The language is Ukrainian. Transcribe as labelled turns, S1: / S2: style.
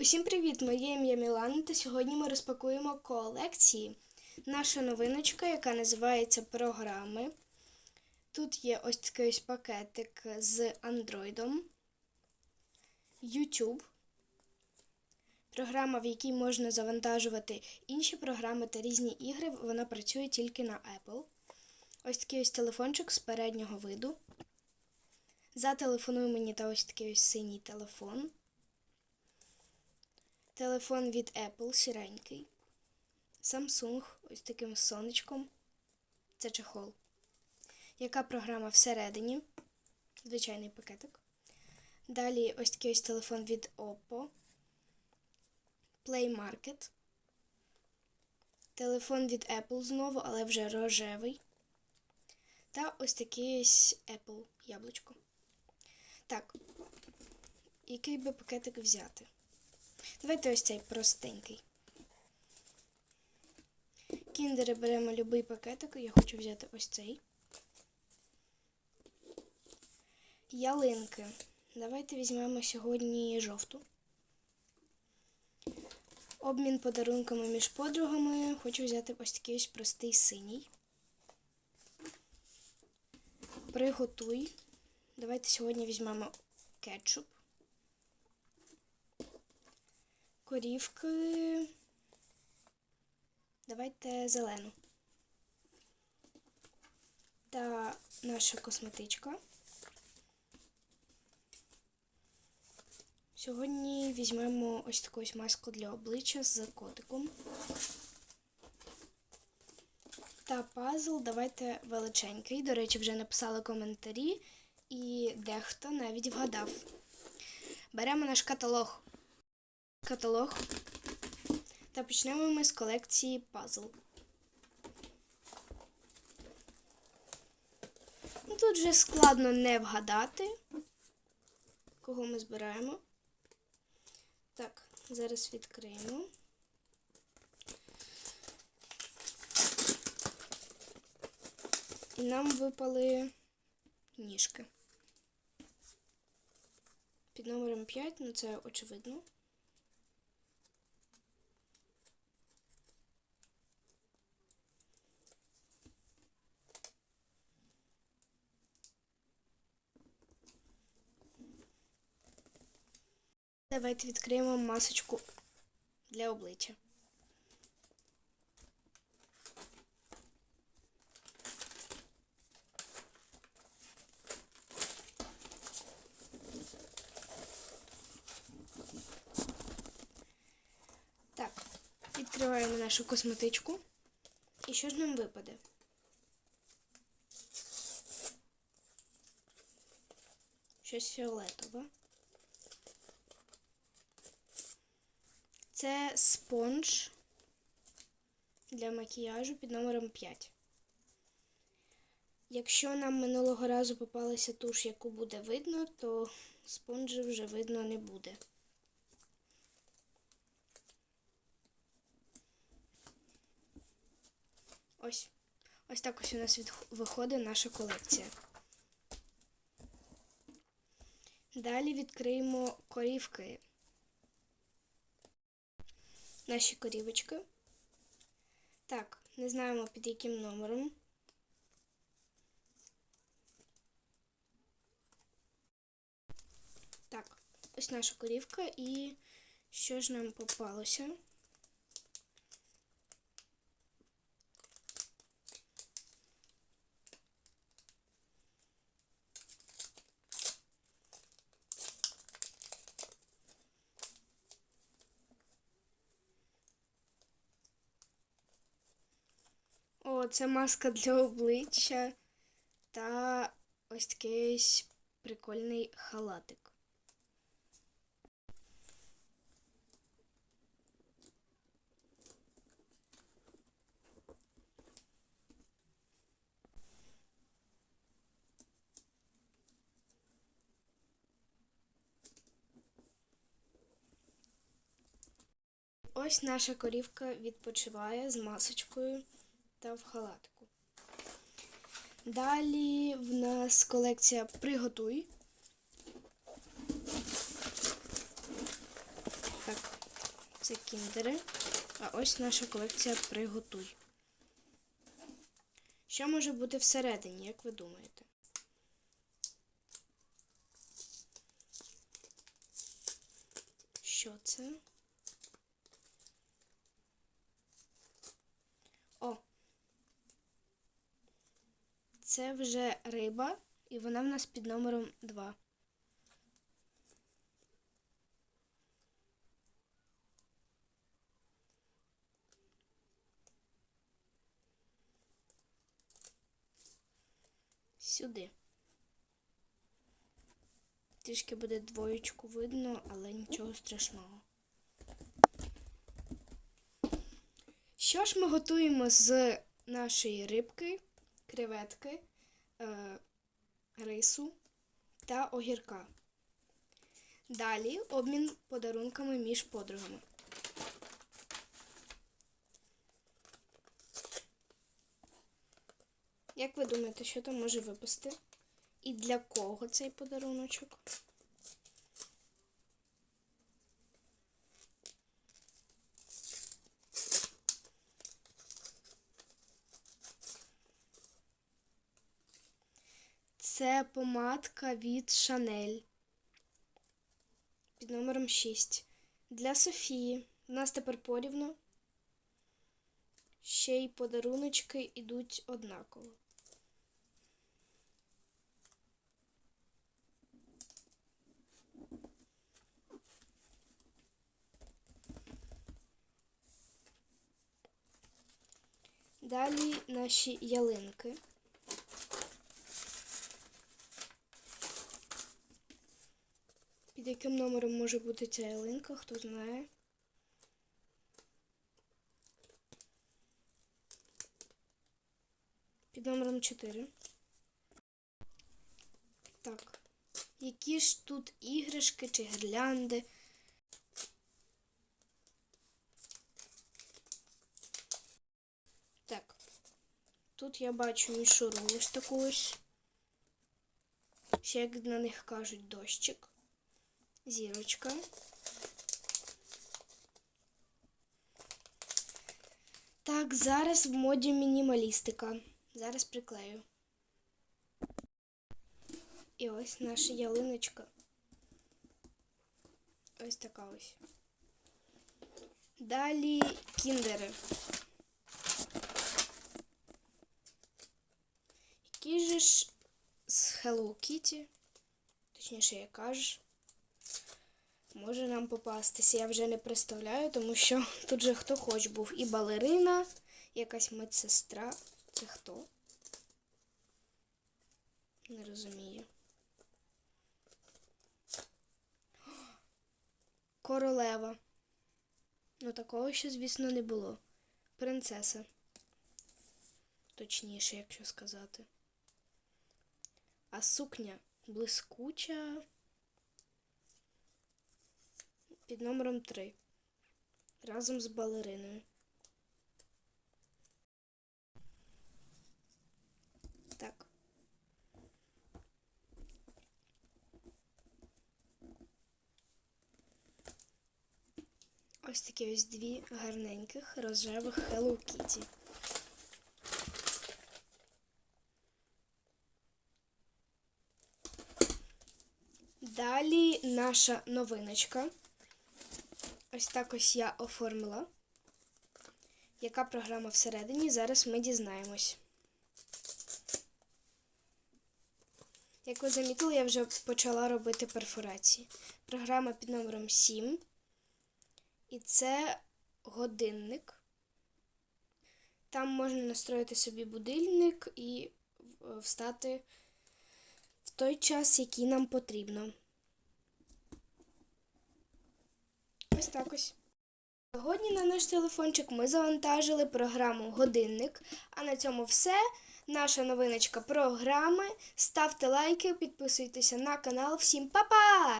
S1: Усім привіт! Моє ім'я Мілана, та сьогодні ми розпакуємо колекції. Наша новиночка, яка називається Програми. Тут є ось такий ось пакетик з Андроїдом, YouTube. Програма, в якій можна завантажувати інші програми та різні ігри, вона працює тільки на Apple. Ось такий ось телефончик з переднього виду. Зателефонуй мені та ось такий ось синій телефон. Телефон від Apple сіренький. Samsung ось таким сонечком. Це чехол. Яка програма всередині? Звичайний пакетик. Далі ось такий ось телефон від Oppo. Play Market. Телефон від Apple знову, але вже рожевий. Та ось такий ось Apple яблучко. Так, який би пакетик взяти? Давайте ось цей простенький. Кіндери беремо будь-який пакетик, я хочу взяти ось цей. Ялинки. Давайте візьмемо сьогодні жовту. Обмін подарунками між подругами. Хочу взяти ось такий ось простий синій. Приготуй. Давайте сьогодні візьмемо кетчуп. Корівки. Давайте зелену. Та наша косметичка. Сьогодні візьмемо ось таку ось маску для обличчя з котиком. Та пазл давайте величенький. До речі, вже написали коментарі, і дехто навіть вгадав. Беремо наш каталог. Каталог. Та почнемо ми з колекції пазл. Ну, Тут вже складно не вгадати, кого ми збираємо. Так, зараз відкриємо. І нам випали ніжки. Під номером 5, ну це очевидно. Давайте відкриємо масочку для обличчя. Так, відкриваємо нашу косметичку. І що ж нам випаде? Щось фіолетове. Це спонж для макіяжу під номером 5. Якщо нам минулого разу попалася туш, яку буде видно, то спонжі вже видно не буде. Ось. Ось так ось у нас виходить наша колекція. Далі відкриємо корівки наші корівочки. Так, не знаємо під яким номером. Так, ось наша корівка і що ж нам попалося? О, це маска для обличчя та ось такий прикольний халатик. Ось наша корівка відпочиває з масочкою та в халатику. Далі в нас колекція Приготуй. Так, Це кіндери. А ось наша колекція приготуй. Що може бути всередині, як ви думаєте? Що це? Це вже риба, і вона в нас під номером 2. Сюди. Трішки буде двоєчку видно, але нічого страшного. Що ж ми готуємо з нашої рибки, креветки, рису та огірка? Далі обмін подарунками між подругами. Як ви думаєте, що там може випасти? І для кого цей подаруночок? Це помадка від Шанель під номером 6. Для Софії. У нас тепер порівно. Ще й подаруночки йдуть однаково. Далі наші ялинки. Яким номером може бути ця ялинка, хто знає. Під номером 4. Так. Які ж тут іграшки чи гірлянди? Так. Тут я бачу мішуру ось таку. Ще як на них кажуть дощик. Зірочка. Так, зараз в моді мінімалістика. Зараз приклею. І ось наша ялиночка. Ось така ось. Далі кіндери. Які же ж з Hello Kitty, точніше, яка ж, Може нам попастися. Я вже не представляю, тому що тут же хто хоч був. І балерина, якась медсестра. Це хто? Не розумію. Королева. Ну, такого ще, звісно, не було. Принцеса. Точніше, якщо сказати. А сукня блискуча під номером 3. Разом з балериною. Так. Ось такі ось дві гарненьких рожевих Hello Kitty. Далі наша новиночка. Ось так ось я оформила. Яка програма всередині? Зараз ми дізнаємось. Як ви замітили, я вже почала робити перфорації. Програма під номером 7. І це годинник. Там можна настроїти собі будильник і встати в той час, який нам потрібно. Ось так. Сьогодні на наш телефончик ми завантажили програму Годинник. А на цьому все. Наша новиночка програми. Ставте лайки, підписуйтеся на канал. Всім па-па!